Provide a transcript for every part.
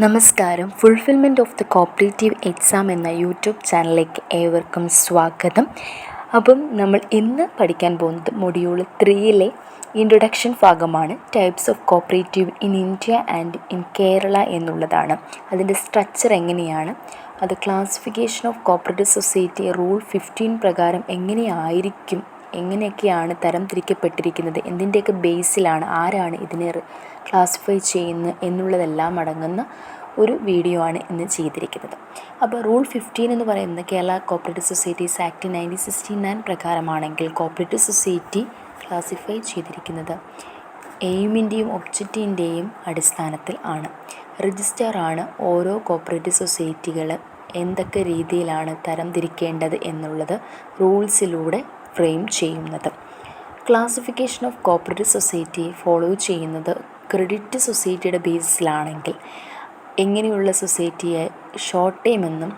നമസ്കാരം. Fulfilment of the cooperative exam എന്ന YouTube ചാനലിലേക്ക് ഏവർക്കും സ്വാഗതം. അപ്പം നമ്മൾ ഇന്ന് പഠിക്കാൻ പോകുന്നത് മൊഡ്യൂൾ ത്രീയിലെ ഇൻട്രൊഡക്ഷൻ ഭാഗമാണ്. Types of cooperative in India and in Kerala എന്നുള്ളതാണ്. അതിന്റെ സ്ട്രക്ചർ എങ്ങനെയാണ്? അത് classification of cooperative society rule fifteen പ്രകാരം എങ്ങനെയായിരിക്കും? എങ്ങനെയൊക്കെയാണ് തരം തിരിക്കപ്പെട്ടിരിക്കുന്നത് എന്തിന്റെയൊക്കെ ബേസിലാണ്? ആരാണ് ഇതിനെ ക്ലാസിഫൈ ചെയ്യുന്നത് എന്നുള്ളതെല്ലാം അടങ്ങുന്ന ഒരു വീഡിയോ ആണ് ഇന്ന് ചെയ്തിരിക്കുന്നത്. അപ്പോൾ റൂൾ ഫിഫ്റ്റീൻ എന്ന് പറയുന്നത് Kerala cooperative societies act nineteen sixty nine പ്രകാരമാണെങ്കിൽ cooperative society classify ചെയ്തിരിക്കുന്നത് എയിമിന്റെയും ഒബ്ജക്റ്റിന്റെയും അടിസ്ഥാനത്തിൽ ആണ്. രജിസ്റ്ററാണ് ഓരോ കോപ്പറേറ്റീവ് സൊസൈറ്റികൾ എന്തൊക്കെ രീതിയിലാണ് തരംതിരിക്കേണ്ടത് എന്നുള്ളത് റൂൾസിലൂടെ ഫ്രെയിം ചെയ്യുന്നത്. Classification of cooperative society follow ചെയ്യുന്നത് ക്രെഡിറ്റ് സൊസൈറ്റിയുടെ ബേസിലാണെങ്കിൽ എങ്ങനെയുള്ള സൊസൈറ്റിയെ ഷോർട്ട് ടേം എന്നും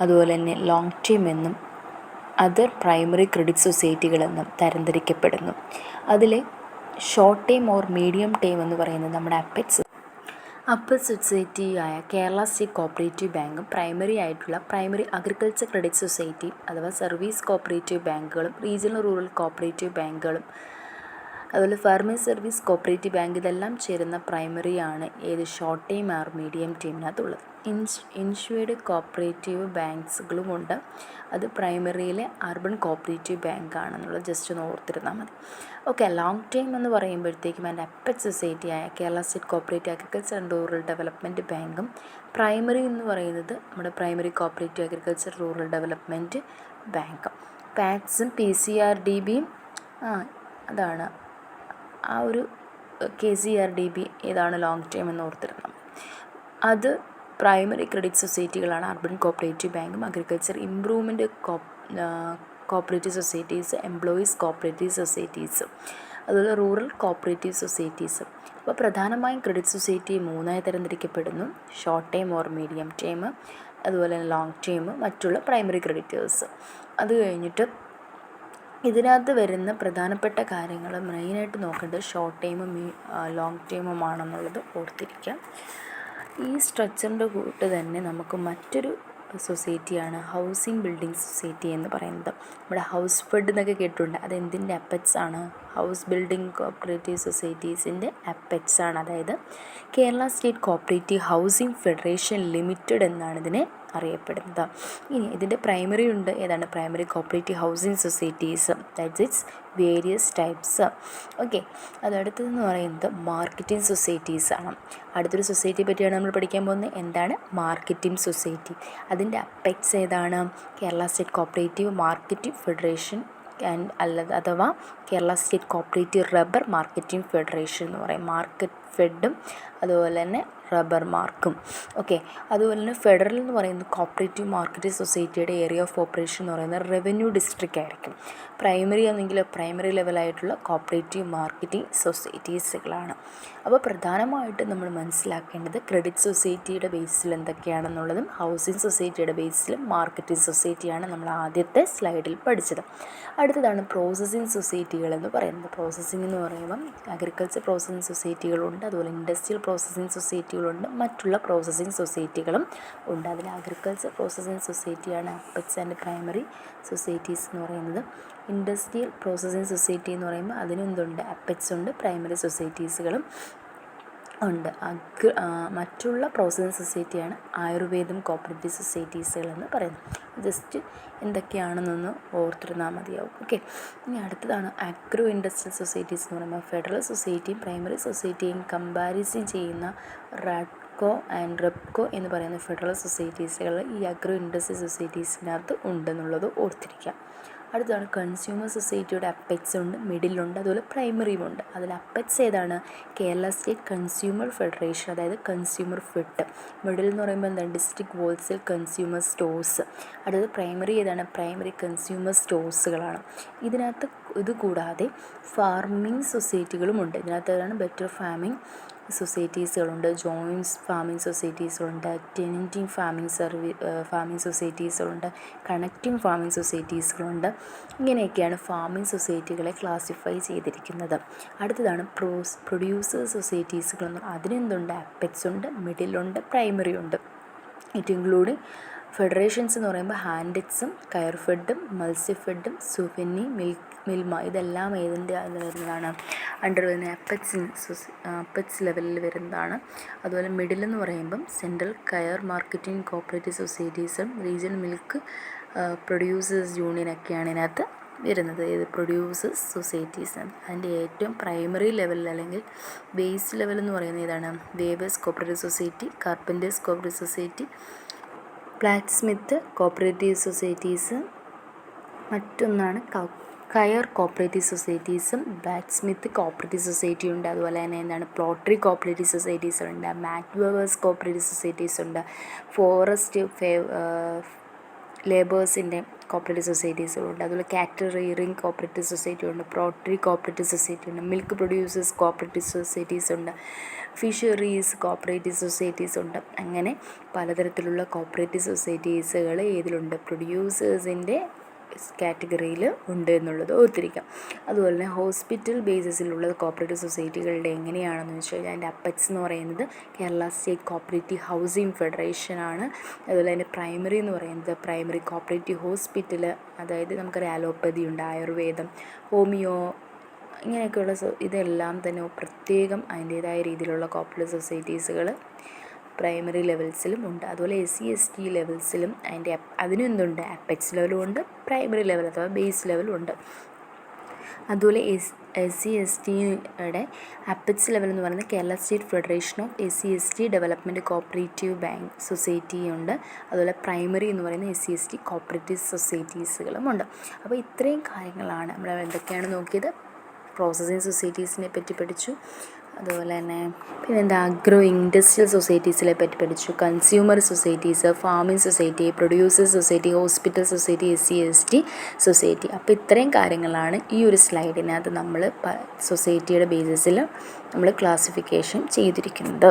അതുപോലെ തന്നെ ലോങ് ടൈം എന്നും അതർ പ്രൈമറി ക്രെഡിറ്റ് സൊസൈറ്റികളെന്നും തരംതിരിക്കപ്പെടുന്നു. അതിലെ short term or medium term എന്ന് പറയുന്നത് നമ്മുടെ അപ്പെക്സ് അപ്പർ സൊസൈറ്റിയായ കേരള സ്റ്റേറ്റ് കോപ്പറേറ്റീവ് ബാങ്കും പ്രൈമറി ആയിട്ടുള്ള പ്രൈമറി അഗ്രികൾച്ചർ ക്രെഡിറ്റ് സൊസൈറ്റി അഥവാ സർവീസ് കോപ്പറേറ്റീവ് ബാങ്കുകളും റീജിയണൽ റൂറൽ കോപ്പറേറ്റീവ് ബാങ്കുകളും അതുപോലെ ഫാർമേഴ്സ് സർവീസ് കോപ്പറേറ്റീവ് ബാങ്ക് ഇതെല്ലാം ചേരുന്ന പ്രൈമറിയാണ്. ഏത്? ഷോർട്ട് ടൈം ആർ മീഡിയം ടൈമിനകത്തുള്ളത്. ഇൻഷുവേഡ് കോപ്പറേറ്റീവ് ബാങ്ക്സുകളുമുണ്ട്. അത് പ്രൈമറിയിലെ അർബൻ കോപ്പറേറ്റീവ് ബാങ്ക് ആണെന്നുള്ളത് ജസ്റ്റ് ഒന്ന് ഓർത്തിരുന്നാൽ മതി. ഓക്കെ ലോങ് ടൈം എന്ന് പറയുമ്പോഴത്തേക്കും എന്റെ അപ്പറ്റ് സൊസൈറ്റിയായ Kerala state cooperative agriculture and rural development ബാങ്കും പ്രൈമറി എന്ന് പറയുന്നത് നമ്മുടെ primary cooperative agriculture rural development ബാങ്കും. പാക്സും പി സി ആർ ഡി ബിയും ആ അതാണ്. ആ ഒരു K C R D B ഏതാണ് ലോങ് ടൈം എന്ന് ഓർത്തിരുന്നത് അത് പ്രൈമറി ക്രെഡിറ്റ് സൊസൈറ്റികളാണ് അർബൻ കോപ്പറേറ്റീവ് ബാങ്കും agriculture improvement cooperative societies employees cooperative societies അതുപോലെ റൂറൽ കോപ്പറേറ്റീവ് സൊസൈറ്റീസ്. അപ്പോൾ പ്രധാനമായും ക്രെഡിറ്റ് സൊസൈറ്റി മൂന്നായി തരംതിരിക്കപ്പെടുന്നു. Short time or medium time അതുപോലെ തന്നെ ലോങ് ടൈം മറ്റുള്ള പ്രൈമറി ക്രെഡിറ്റേഴ്സ്. അത് കഴിഞ്ഞിട്ട് ഇതിനകത്ത് വരുന്ന പ്രധാനപ്പെട്ട കാര്യങ്ങൾ മെയിനായിട്ട് നോക്കേണ്ടത് ഷോർട്ട് ടൈമും ലോങ് ടൈമുമാണെന്നുള്ളത് ഓർത്തിരിക്കാം. ഈ സ്ട്രക്ചറിന്റെ കൂട്ട് തന്നെ നമുക്ക് മറ്റൊരു സൊസൈറ്റിയാണ് ഹൗസിംഗ് ബിൽഡിംഗ് സൊസൈറ്റി എന്ന് പറയുന്നത്. നമ്മുടെ ഹൗസ് ഫെഡ് എന്നൊക്കെ കേട്ടിട്ടുണ്ട്. അത് എന്തിന്റെ ആണ്? ഹൗസ് ബിൽഡിംഗ് കോപ്പറേറ്റീവ് സൊസൈറ്റീസിന്റെ അപ്പെറ്റ്സ് ആണ്. അതായത് Kerala state cooperative housing federation limited എന്നാണ് ഇതിനെ അറിയപ്പെടുന്നത്. ഇനി ഇതിന്റെ പ്രൈമറി ഉണ്ട്. ഏതാണ്? Primary cooperative housing societies. That's it's various types okay അതടുത്തതെന്ന് പറയുന്നത് മാർക്കറ്റിംഗ് സൊസൈറ്റീസ് ആണ്. അടുത്തൊരു സൊസൈറ്റിയെ പറ്റിയാണ് നമ്മൾ പഠിക്കാൻ പോകുന്നത്. എന്താണ്? Marketing society. അതിന്റെ അപ്പെക്സ് ഏതാണ്? Kerala state cooperative marketing federation അല്ല അഥവാ Kerala state cooperative rubber marketing federation എന്ന് പറയും. മാർക്കറ്റ് ഫെഡും അതുപോലെ തന്നെ റബ്ബർ മാർക്കും. ഓക്കെ അതുപോലെ തന്നെ ഫെഡറൽ എന്ന് പറയുന്നത് കോപ്പറേറ്റീവ് മാർക്കറ്റ് സൊസൈറ്റിയുടെ ഏരിയ ഓഫ് ഓപ്പറേഷൻ എന്ന് പറയുന്നത് റവന്യൂ ഡിസ്ട്രിക്റ്റ് ആയിരിക്കും. പ്രൈമറി ആണെങ്കിൽ പ്രൈമറി ലെവലായിട്ടുള്ള കോപ്പറേറ്റീവ് മാർക്കറ്റിംഗ് സൊസൈറ്റീസുകളാണ്. അപ്പോൾ പ്രധാനമായിട്ടും നമ്മൾ മനസ്സിലാക്കേണ്ടത് ക്രെഡിറ്റ് സൊസൈറ്റിയുടെ ബേസിൽ എന്തൊക്കെയാണെന്നുള്ളതും ഹൗസിംഗ് സൊസൈറ്റിയുടെ ബേസിലും മാർക്കറ്റിംഗ് സൊസൈറ്റിയാണ് നമ്മൾ ആദ്യത്തെ സ്ലൈഡിൽ പഠിച്ചത്. അടുത്തതാണ് പ്രോസസ്സിംഗ് സൊസൈറ്റികൾ എന്ന് പറയുന്നത്. പ്രോസസ്സിംഗ് എന്ന് പറയുമ്പം അഗ്രികൾച്ചർ പ്രോസസ്സിംഗ് സൊസൈറ്റികളുണ്ട്. അതുപോലെ ഇൻഡസ്ട്രിയൽ പ്രോസസ്സിംഗ് സൊസൈറ്റികളുണ്ട് മറ്റുള്ള പ്രോസസ്സിംഗ് സൊസൈറ്റികളും ഉണ്ട്. അതിൽ അഗ്രികൾച്ചർ പ്രോസസ്സിംഗ് സൊസൈറ്റിയാണ് അപ്പക്സ് ആൻഡ് പ്രൈമറി സൊസൈറ്റീസ് എന്ന് പറയുന്നത്. ഇൻഡസ്ട്രിയൽ പ്രോസസ്സിംഗ് സൊസൈറ്റി എന്ന് പറയുമ്പോൾ അതിനെന്തുണ്ട് അപ്പക്സ് ഉണ്ട്. പ്രൈമറി സൊസൈറ്റീസുകളും ഉണ്ട്. അഗ്ര മറ്റുള്ള പ്രോസസിംഗ് സൊസൈറ്റിയാണ് ആയുർവേദം കോപ്പറേറ്റീവ് സൊസൈറ്റീസുകളെന്ന് പറയുന്നത്. ജസ്റ്റ് എന്തൊക്കെയാണെന്നൊന്ന് ഓർത്തിരുന്നാൽ മതിയാവും. ഓക്കെ. ഇനി അടുത്തതാണ് അഗ്രോ ഇൻഡസ്ട്രിയൽ സൊസൈറ്റീസ് എന്ന് പറയുമ്പോൾ ഫെഡറൽ സൊസൈറ്റിയും പ്രൈമറി സൊസൈറ്റിയും കമ്പാരിസൺ ചെയ്യുന്ന റാഡ്കോ ആൻഡ് റെപ്കോ എന്ന് പറയുന്ന ഫെഡറൽ സൊസൈറ്റീസുകൾ ഈ അഗ്രോ ഇൻഡസ്ട്രിയൽ സൊസൈറ്റീസിനകത്ത് ഉണ്ടെന്നുള്ളത് ഓർത്തിരിക്കാം അടുത്തതാണ് കൺസ്യൂമർ സൊസൈറ്റിയുടെ അപ്പെക്സ് ഉണ്ട് മിഡിലുണ്ട് അതുപോലെ പ്രൈമറിയും ഉണ്ട്. അതിൽ അപ്പെക്സ് ഏതാണ്? കേരള സ്റ്റേറ്റ് കൺസ്യൂമർ ഫെഡറേഷൻ അതായത് കൺസ്യൂമർ ഫെഡ് മിഡിൽ എന്ന് പറയുമ്പോൾ എന്താണ്? ഡിസ്ട്രിക്ട് ഹോൾസെയിൽ കൺസ്യൂമർ സ്റ്റോഴ്സ് അടുത്തത് പ്രൈമറി ഏതാണ്? പ്രൈമറി കൺസ്യൂമർ സ്റ്റോഴ്സുകളാണ് ഇതിനകത്ത് ഇത് കൂടാതെ ഫാർമിംഗ് സൊസൈറ്റികളുമുണ്ട് ഉണ്ട് ഇതിനകത്ത് ഏതാണ് ബെറ്റർ ഫാമിംഗ് സൊസൈറ്റീസുകളുണ്ട് ജോയിൻസ് ഫാമിംഗ് സൊസൈറ്റീസുകളുണ്ട് ടെനന്റിങ് ഫാമിംഗ് സർവീ ഫാമിംഗ് സൊസൈറ്റീസുകളുണ്ട് കണക്റ്റിംഗ് ഫാമിംഗ് സൊസൈറ്റീസുകളുണ്ട് ഇങ്ങനെയൊക്കെയാണ് ഫാമിംഗ് സൊസൈറ്റികളെ ക്ലാസിഫൈ ചെയ്തിരിക്കുന്നത്. അടുത്തതാണ് പ്രോസ് പ്രൊഡ്യൂസേഴ്സ് സൊസൈറ്റീസുകളെന്ന് അതിനെന്തുണ്ട്? അപ്പെക്സ് ഉണ്ട് മിഡിലുണ്ട് പ്രൈമറി ഉണ്ട്. ഇറ്റ് ഇൻക്ലൂഡിങ് ഫെഡറേഷൻസ് എന്ന് പറയുമ്പോൾ ഹാൻഡിക്സും കയർ ഫെഡും മത്സ്യഫെഡും സുഫെന്നി മിൽക്ക് മിൽമ. ഇതെല്ലാം ഏതിന്റെ അതിൽ വരുന്നതാണ്? അണ്ടർ വരുന്ന അപ്പറ്റ്സ് അപ്പറ്റ്സ് ലെവലിൽ വരുന്നതാണ്. അതുപോലെ മിഡിൽ എന്ന് പറയുമ്പം സെൻട്രൽ കയർ മാർക്കറ്റിംഗ് കോപ്പറേറ്റീവ് സൊസൈറ്റീസും റീജിയണൽ മിൽക്ക് പ്രൊഡ്യൂസേഴ്സ് യൂണിയനൊക്കെയാണ് ഇതിനകത്ത് വരുന്നത്. ഏത് പ്രൊഡ്യൂസേഴ്സ് സൊസൈറ്റീസ് അതിന്റെ ഏറ്റവും പ്രൈമറി ലെവലിൽ അല്ലെങ്കിൽ ബേസ് ലെവൽ എന്ന് പറയുന്നത് ഇതാണ് weavers cooperative society carpenters cooperative society blacksmith cooperative societies മറ്റൊന്നാണ് കയർ കോപ്പറേറ്റീവ് സൊസൈറ്റീസും ബ്ലാക്ക് സ്മിത്ത് കോപ്പറേറ്റീവ് സൊസൈറ്റി ഉണ്ട് അതുപോലെ തന്നെ എന്താണ് പ്ലോട്ടറി കോപ്പറേറ്റീവ് സൊസൈറ്റീസ് ഉണ്ട് മാക്വേവേഴ്സ് കോപ്പറേറ്റീവ് സൊസൈറ്റീസ് ഉണ്ട് ഫോറസ്റ്റ് ലേബേഴ്സിന്റെ കോപ്പറേറ്റീവ് സൊസൈറ്റീസുകളുണ്ട്. അതുപോലെ കാറ്റൽ റീറിങ് കോപ്പറേറ്റീവ് സൊസൈറ്റി ഉണ്ട് പ്രോട്ടറി കോപ്പറേറ്റീവ് സൊസൈറ്റി ഉണ്ട് മിൽക്ക് പ്രൊഡ്യൂസേഴ്സ് കോപ്പറേറ്റീവ് സൊസൈറ്റീസ് ഉണ്ട് ഫിഷറീസ് കോപ്പറേറ്റീവ് സൊസൈറ്റീസ് ഉണ്ട് അങ്ങനെ പലതരത്തിലുള്ള കോപ്പറേറ്റീവ് സൊസൈറ്റീസുകൾ ഇതിലുണ്ട് പ്രൊഡ്യൂസേഴ്സിന്റെ കാറ്റഗറിയിൽ ഉണ്ട് എന്നുള്ളത് ഓർത്തിരിക്കാം. അതുപോലെ തന്നെ ഹോസ്പിറ്റൽ ബേസിസിലുള്ള കോപ്പറേറ്റീവ് സൊസൈറ്റികളുടെ എങ്ങനെയാണെന്ന് വെച്ച് കഴിഞ്ഞാൽ അതിന്റെ അപ്പക്സ് എന്ന് പറയുന്നത് കേരള സ്റ്റേറ്റ് കോപ്പറേറ്റീവ് ഹൗസിംഗ് ഫെഡറേഷനാണ്. അതുപോലെ തന്നെ പ്രൈമറി എന്ന് പറയുന്നത് പ്രൈമറി കോപ്പറേറ്റീവ് ഹോസ്പിറ്റൽ അതായത് നമുക്കറിയാം അലോപ്പതി ഉണ്ട് ആയുർവേദം ഹോമിയോ ഇങ്ങനെയൊക്കെയുള്ള ഇതെല്ലാം തന്നെ പ്രത്യേകം അതിന്റേതായ രീതിയിലുള്ള കോപ്പറേറ്റീവ് സൊസൈറ്റീസുകൾ പ്രൈമറി ലെവൽസിലും ഉണ്ട്. അതുപോലെ എസ് സി എസ് ടി ലെവൽസിലും അതിന്റെ അതിനും എന്തുണ്ട്? അപ്പെക്സ് ലെവലും ഉണ്ട് പ്രൈമറി ലെവൽ അഥവാ ബേസ് ലെവലും ഉണ്ട്. അതുപോലെ എസ് എസ് സി എസ് ടിയുടെ അപ്പെക്സ് ലെവൽ എന്ന് പറയുന്നത് Kerala state federation of S C S T development cooperative bank society ഉണ്ട്. അതുപോലെ പ്രൈമറി എന്ന് പറയുന്ന S C S T cooperative സൊസൈറ്റീസുകളും ഉണ്ട്. അപ്പോൾ ഇത്രയും കാര്യങ്ങളാണ്. നമ്മൾ എന്തൊക്കെയാണ് നോക്കിയത്? പ്രോസസ്സിങ് സൊസൈറ്റീസിനെ പറ്റി പഠിച്ചു. അതുപോലെ തന്നെ പിന്നെ എന്താ അഗ്രോ ഇൻഡസ്ട്രിയൽ സൊസൈറ്റീസിലെ പറ്റി പഠിച്ചു. Consumer societies farming society producers society hospital society S C S T society. അപ്പോൾ ഇത്രയും കാര്യങ്ങളാണ് ഈ ഒരു സ്ലൈഡിനകത്ത് നമ്മൾ സൊസൈറ്റിയുടെ ബേസിസിൽ നമ്മൾ ക്ലാസിഫിക്കേഷൻ ചെയ്തിരിക്കുന്നത്.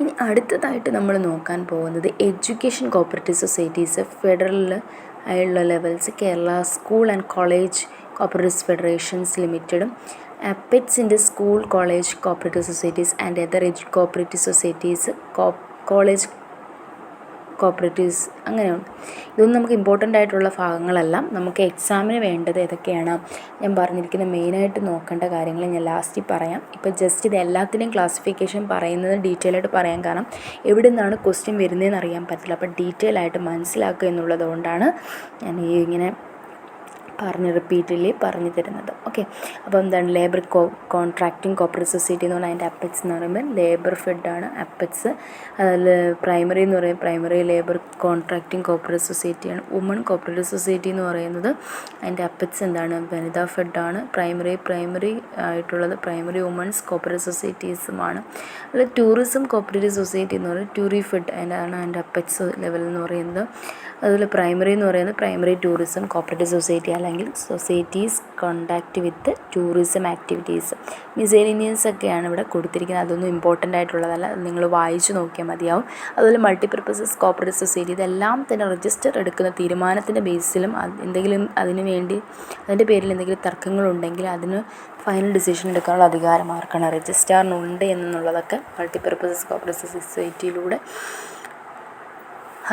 ഇനി അടുത്തതായിട്ട് നമ്മൾ നോക്കാൻ പോകുന്നത് എഡ്യൂക്കേഷൻ കോപ്പറേറ്റീവ് സൊസൈറ്റീസ് ഫെഡറൽ ആയുള്ള levels Kerala school and college cooperative federations ലിമിറ്റഡും അപ്പെറ്റ്സിന്റെ school college cooperative societies and other edu cooperative societies college cooperatives അങ്ങനെയുണ്ട്. ഇതൊന്നും നമുക്ക് ഇമ്പോർട്ടന്റ് ആയിട്ടുള്ള ഭാഗങ്ങളെല്ലാം. നമുക്ക് എക്സാമിന് വേണ്ടത് ഏതൊക്കെയാണ്? ഞാൻ പറഞ്ഞിരിക്കുന്ന മെയിനായിട്ട് നോക്കേണ്ട കാര്യങ്ങൾ ഞാൻ ലാസ്റ്റിൽ പറയാം. ഇപ്പോൾ ജസ്റ്റ് ഇത് എല്ലാത്തിന്റെയും ക്ലാസിഫിക്കേഷൻ പറയുന്നത് ഡീറ്റെയിൽ ആയിട്ട് പറയാൻ കാരണം എവിടെ നിന്നാണ് ക്വസ്റ്റ്യൻ വരുന്നതെന്ന് അറിയാൻ പറ്റില്ല. അപ്പോൾ ഡീറ്റെയിൽ ആയിട്ട് മനസ്സിലാക്കുക എന്നുള്ളത് കൊണ്ടാണ് ഞാൻ ഈ ഇങ്ങനെ പറഞ്ഞ് റിപ്പീറ്റഡ്ലി പറഞ്ഞു തരുന്നത്. ഓക്കെ അപ്പോൾ എന്താണ് labour co contracting cooperate society എന്ന് പറഞ്ഞാൽ അതിന്റെ അപ്പറ്റ്സ് എന്ന് പറയുമ്പോൾ ലേബർ ഫെഡാണ് അപ്പറ്റ്സ് അതിൽ പ്രൈമറി എന്ന് പറയുമ്പോൾ പ്രൈമറി ലേബർ കോൺട്രാക്റ്റിംഗ് കോപ്പറേറ്റ് സൊസൈറ്റിയാണ് വുമൺ കോപ്പറേറ്റീവ് സൊസൈറ്റി എന്ന് പറയുന്നത് അതിന്റെ അപ്പറ്റ്സ് എന്താണ്? വനിതാ ഫെഡാണ് പ്രൈമറി പ്രൈമറി ആയിട്ടുള്ളത് പ്രൈമറി വുമൺസ് കോപ്പറേറ്റീവ് സൊസൈറ്റീസുമാണ് അതിൽ ടൂറിസം കോപ്പറേറ്റീവ് സൊസൈറ്റി എന്ന് പറയുന്നത് ടൂറി ഫെഡ് അതിന്റെയാണ് അതിന്റെ അപ്പറ്റ്സ് ലെവൽ എന്ന് പറയുന്നത്. അതുപോലെ പ്രൈമറി എന്ന് പറയുന്നത് പ്രൈമറി ടൂറിസം കോപ്പറേറ്റീവ് സൊസൈറ്റി അല്ലെങ്കിൽ societies contact with tourism activities miscellaneous ഒക്കെയാണ് ഇവിടെ കൊടുത്തിരിക്കുന്നത്. അതൊന്നും ഇമ്പോർട്ടന്റ് ആയിട്ടുള്ളതല്ല. നിങ്ങൾ വായിച്ചു നോക്കിയാൽ മതിയാവും. അതുപോലെ മൾട്ടിപ്പർപ്പസസ് കോപ്പറേറ്റീവ് സൊസൈറ്റി ഇതെല്ലാം തന്നെ രജിസ്റ്റർ എടുക്കുന്ന തീരുമാനത്തിന്റെ ബേസിലും എന്തെങ്കിലും അതിന് വേണ്ടി അതിന്റെ പേരിൽ എന്തെങ്കിലും തർക്കങ്ങളുണ്ടെങ്കിൽ അതിന് ഫൈനൽ ഡിസിഷൻ എടുക്കാനുള്ള അധികാരം ആർക്കാണ് രജിസ്ട്രാറിനുണ്ട് എന്നുള്ളതൊക്കെ മൾട്ടിപ്പർപ്പസസ് കോപ്പറേറ്റീവ് സൊസൈറ്റിയിലൂടെ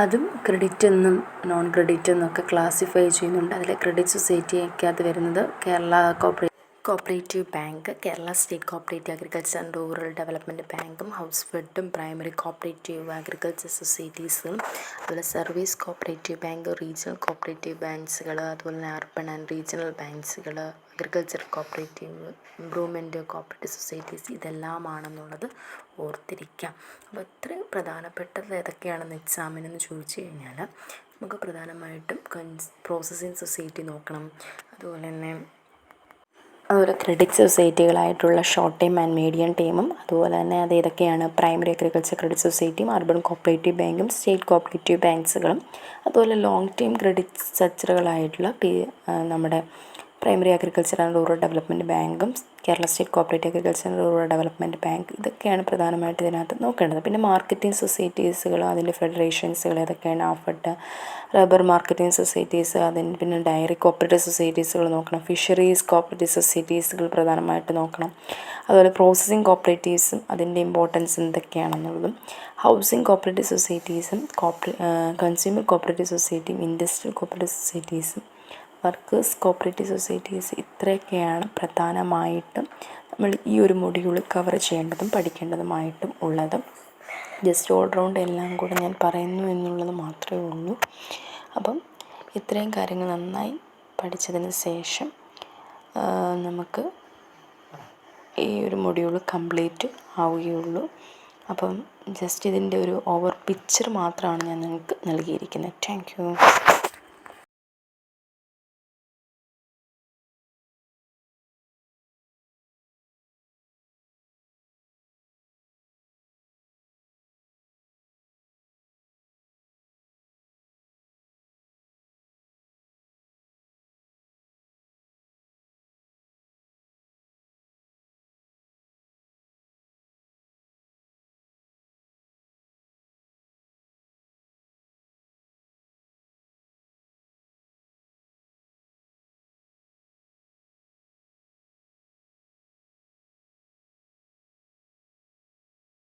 അതും ക്രെഡിറ്റ് എന്നും നോൺ ക്രെഡിറ്റ് എന്നൊക്കെ ക്ലാസിഫൈ ചെയ്യുന്നുണ്ട്. അതിലെ ക്രെഡിറ്റ് സൊസൈറ്റിക്കകത്ത് വരുന്നത് Kerala കോപ്പറേ cooperative bank Kerala state cooperative agriculture and rural development ബാങ്കും ഹൗസ് ഫെഡും പ്രൈമറി കോപ്പറേറ്റീവ് അഗ്രികൾച്ചർ സൊസൈറ്റീസും അതുപോലെ service cooperative bank regional cooperative ബാങ്ക്സുകൾ അതുപോലെ തന്നെ urban and regional ബാങ്ക്സുകൾ agriculture cooperative improvement cooperative societies ഇതെല്ലാമാണെന്നുള്ളത് ഓർത്തിരിക്കാം. അപ്പോൾ ഇത്രയും പ്രധാനപ്പെട്ടത് ഏതൊക്കെയാണെന്ന് എക്സാമിനെന്ന് ചോദിച്ചു കഴിഞ്ഞാൽ നമുക്ക് പ്രധാനമായിട്ടും പ്രോസസ്സിങ് സൊസൈറ്റി നോക്കണം. അതുപോലെ തന്നെ അതുപോലെ ക്രെഡിറ്റ് സൊസൈറ്റികളായിട്ടുള്ള ഷോർട്ട് ടൈം ആൻഡ് മീഡിയം ടൈമും അതുപോലെ തന്നെ അത് ഏതൊക്കെയാണ് പ്രൈമറി അഗ്രികൾച്ചർ ക്രെഡിറ്റ് സൊസൈറ്റിയും അർബൻ കോപ്പറേറ്റീവ് ബാങ്കും സ്റ്റേറ്റ് കോപ്പറേറ്റീവ് ബാങ്ക്സുകളും അതുപോലെ ലോങ് ടൈം ക്രെഡിറ്റ് സ്ട്രക്ചറുകളായിട്ടുള്ള നമ്മുടെ primary agriculture and rural development ബാങ്കും Kerala state cooperative agriculture and rural development bank ഇതൊക്കെയാണ് പ്രധാനമായിട്ട് ഇതിനകത്ത് നോക്കേണ്ടത്. പിന്നെ മാർക്കറ്റിംഗ് സൊസൈറ്റീസുകൾ അതിന്റെ ഫെഡറേഷൻസുകൾ ഏതൊക്കെയാണ് ആഫട്ട് റബ്ബർ മാർക്കറ്റിംഗ് സൊസൈറ്റീസ് അതിന് പിന്നെ ഡയറി കോപ്പറേറ്റീവ് സൊസൈറ്റീസുകൾ നോക്കണം. ഫിഷറീസ് കോപ്പറേറ്റീവ് സൊസൈറ്റീസുകൾ പ്രധാനമായിട്ട് നോക്കണം. അതുപോലെ പ്രോസസ്സിംഗ് കോപ്പറേറ്റീവ്സും അതിന്റെ ഇമ്പോർട്ടൻസ് എന്തൊക്കെയാണെന്നുള്ളതും ഹൗസിംഗ് കോപ്പറേറ്റീവ് സൊസൈറ്റീസും കോപ്പറേ കൺസ്യൂമർ കോപ്പറേറ്റീവ് സൊസൈറ്റിയും ഇൻഡസ്ട്രിയൽ കോപ്പറേറ്റീവ് സൊസൈറ്റീസും വർക്കേഴ്സ് കോപ്പറേറ്റീവ് സൊസൈറ്റീസ് ഇത്രയൊക്കെയാണ് പ്രധാനമായിട്ടും നമ്മൾ ഈ ഒരു മൊഡ്യൂൾ കവർ ചെയ്യേണ്ടതും പഠിക്കേണ്ടതുമായിട്ടും ഉള്ളത്. ജസ്റ്റ് ഓൾറൗണ്ട് എല്ലാം കൂടെ ഞാൻ പറയുന്നു എന്നുള്ളത് മാത്രമേ ഉള്ളൂ. അപ്പം ഇത്രയും കാര്യങ്ങൾ നന്നായി പഠിച്ചതിന് ശേഷം നമുക്ക് ഈ ഒരു മൊഡ്യൂൾ കംപ്ലീറ്റ് ആവുകയുള്ളൂ. അപ്പം ജസ്റ്റ് ഇതിന്റെ ഒരു ഓവർ പിക്ചർ മാത്രമാണ് ഞാൻ നിങ്ങൾക്ക് നൽകിയിരിക്കുന്നത്. താങ്ക്